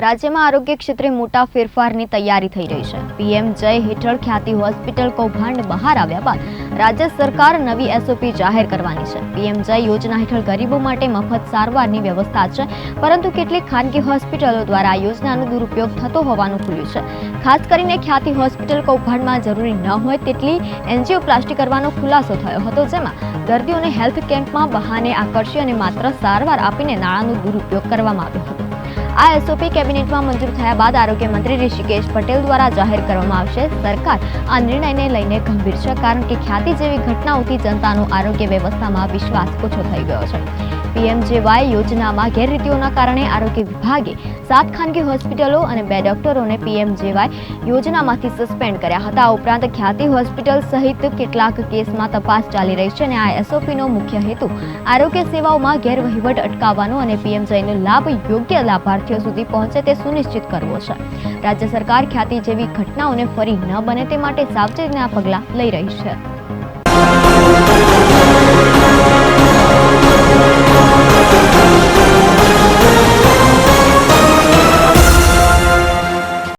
રાજ્યમાં આરોગ્ય ક્ષેત્રે મોટા ફેરફારની તૈયારી થઈ રહી છે. પીએમ જય હેઠળ ખ્યાતિ હોસ્પિટલ કૌભાંડ બહાર આવ્યા બાદ રાજ્ય સરકાર નવી એસઓપી જાહેર કરવાની છે. પીએમ જય યોજના હેઠળ ગરીબો માટે મફત સારવારની વ્યવસ્થા છે, પરંતુ કેટલીક ખાનગી હોસ્પિટલો દ્વારા આ યોજનાનો દુરુપયોગ થતો હોવાનું ખુલ્યું છે. ખાસ કરીને ખ્યાતિ હોસ્પિટલ કૌભાંડમાં જરૂરી ન હોય તેટલી એન્જીઓપ્લાસ્ટી કરવાનો ખુલાસો થયો હતો, જેમાં દર્દીઓને હેલ્થ કેમ્પમાં બહાને આકર્ષી અને માત્ર સારવાર આપીને નાણાંનો દુરુપયોગ કરવામાં આવ્યો હતો. આ એસઓપી કેબિનેટમાં મંજૂર થયા બાદ આરોગ્ય મંત્રી ઋષિકેશ પટેલ દ્વારા જાહેર કરવામાં આવશે. સરકાર આ નિર્ણયને લઈને ગંભીર છે, કારણ કે ખ્યાતિ જેવી ઘટનાઓથી જનતાનો આરોગ્ય વ્યવસ્થામાં વિશ્વાસ ઓછો થઈ ગયો છે. પીએમજેવાય યોજનામાં ગેરરીતિઓના કારણે આરોગ્ય વિભાગે સાત ખાનગી હોસ્પિટલો અને બે ડોક્ટરોને પીએમજેવાય યોજનામાંથી સસ્પેન્ડ કર્યા હતા. ઉપરાંત ખ્યાતિ હોસ્પિટલ સહિત કેટલાક કેસમાં તપાસ ચાલી રહી છે અને આ એસઓપીનો મુખ્ય હેતુ આરોગ્ય સેવાઓમાં ગેરવહીવટ અટકાવવાનો અને પીએમજેનો લાભ યોગ્ય લાભાર્થીઓ સુધી પહોંચે તે સુનિશ્ચિત કરવો છે. રાજ્ય સરકાર ખ્યાતિ જેવી ઘટનાઓને ફરી ન બને તે માટે સાવચેતીના પગલાં લઈ રહી છે.